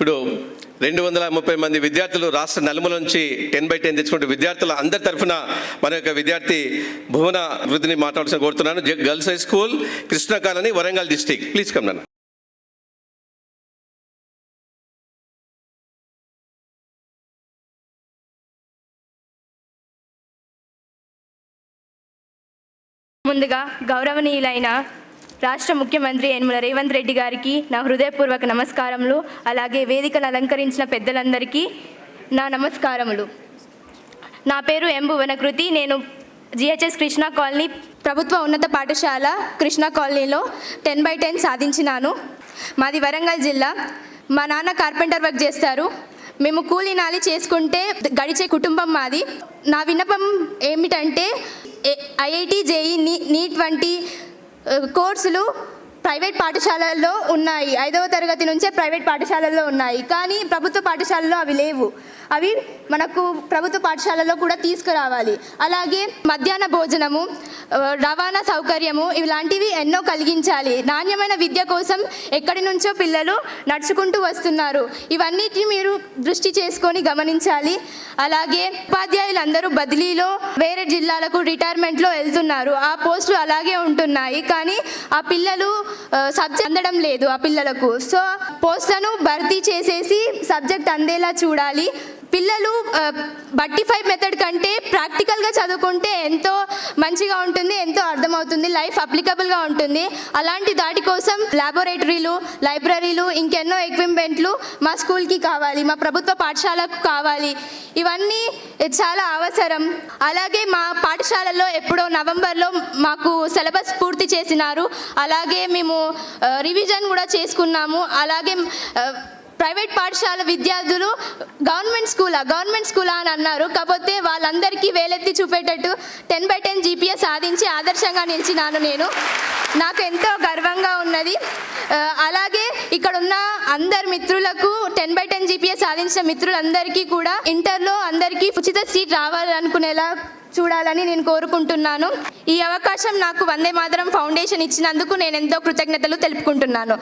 ఇప్పుడు రెండు వందల ముప్పై మంది విద్యార్థులు రాష్ట్ర నలుమల నుంచి టెన్ బై టెన్ తెచ్చుకుంటే విద్యార్థుల అందరి తరఫున మన యొక్క విద్యార్థి భువన వృద్ధిని మాట్లాడాల్సిన కోరుతున్నాను. Girls high school Krishna colony Warangal district please come నన్ను. ముందుగా గౌరవనీయులైన రాష్ట్ర ముఖ్యమంత్రి యనమల రేవంత్ రెడ్డి గారికి నా హృదయపూర్వక నమస్కారములు. అలాగే వేదికను అలంకరించిన పెద్దలందరికీ నా నమస్కారములు. నా పేరు ఎంబు వనకృతి. నేను జిహెచ్ఎస్ కృష్ణా కాలనీ ప్రభుత్వ ఉన్నత పాఠశాల కృష్ణా కాలనీలో టెన్ బై టెన్ సాధించినాను. మాది వరంగల్ జిల్లా. మా నాన్న కార్పెంటర్ వర్క్ చేస్తారు. మేము కూలీ నాలి చేసుకుంటే గడిచే కుటుంబం మాది. నా విన్నపం ఏమిటంటే ఐఐటి జేఈ నీట్ వంటి కోర్సులు ప్రైవేట్ పాఠశాలల్లో ఉన్నాయి. ఐదవ తరగతి నుంచే ప్రైవేట్ పాఠశాలల్లో ఉన్నాయి. కానీ ప్రభుత్వ పాఠశాలలో అవి లేవు. అవి మనకు ప్రభుత్వ పాఠశాలలో కూడా తీసుకురావాలి. అలాగే మధ్యాహ్న భోజనము రవాణా సౌకర్యము ఇలాంటివి ఎన్నో కలిగించాలి. నాణ్యమైన విద్య కోసం ఎక్కడి నుంచో పిల్లలు నడుచుకుంటూ వస్తున్నారు. ఇవన్నిటిని మీరు దృష్టి చేసుకొని గమనించాలి. అలాగే ఉపాధ్యాయులందరూ బదిలీలో వేరే జిల్లాలకు రిటైర్మెంట్లో వెళ్తున్నారు. ఆ పోస్టులు అలాగే ఉంటున్నాయి. కానీ ఆ పిల్లలు సబ్జెక్ట్ అందడం లేదు ఆ పిల్లలకు. సో పోస్టులను భర్తీ చేసేసి సబ్జెక్ట్ అందేలా చూడాలి. పిల్లలు బట్టి ఫైవ్ మెథడ్ కంటే ప్రాక్టికల్గా చదువుకుంటే ఎంతో మంచిగా ఉంటుంది ఎంతో అర్థమవుతుంది లైఫ్ అప్లికబుల్గా ఉంటుంది. అలాంటి దాటి కోసం ల్యాబొరేటరీలు లైబ్రరీలు ఇంకెన్నో ఎక్విప్మెంట్లు మా స్కూల్కి కావాలి మా ప్రభుత్వ పాఠశాలకు కావాలి. ఇవన్నీ చాలా అవసరం. అలాగే మా పాఠశాలలో ఎప్పుడో నవంబర్లో మాకు సిలబస్ పూర్తి చేసినారు. అలాగే మేము రివిజన్ కూడా చేసుకున్నాము. అలాగే ప్రైవేట్ పాఠశాల విద్యార్థులు గవర్నమెంట్ స్కూలా? గవర్నమెంట్ స్కూలా అని అన్నారు. కాకపోతే వాళ్ళందరికీ వేలెత్తి చూపేటట్టు టెన్ బై టెన్ జీపీఎస్ సాధించి ఆదర్శంగా నిలిచినాను నేను. నాకు ఎంతో గర్వంగా ఉన్నది. అలాగే ఇక్కడ ఉన్న అందరి మిత్రులకు టెన్ బై టెన్ జీపీఎస్ సాధించిన మిత్రులందరికీ కూడా ఇంటర్లో అందరికీ ఉచిత సీట్ రావాలనుకునేలా చూడాలని నేను కోరుకుంటున్నాను. ఈ అవకాశం నాకు వందే మాతరం ఫౌండేషన్ ఇచ్చినందుకు నేను ఎంతో కృతజ్ఞతలు తెలుపుకుంటున్నాను.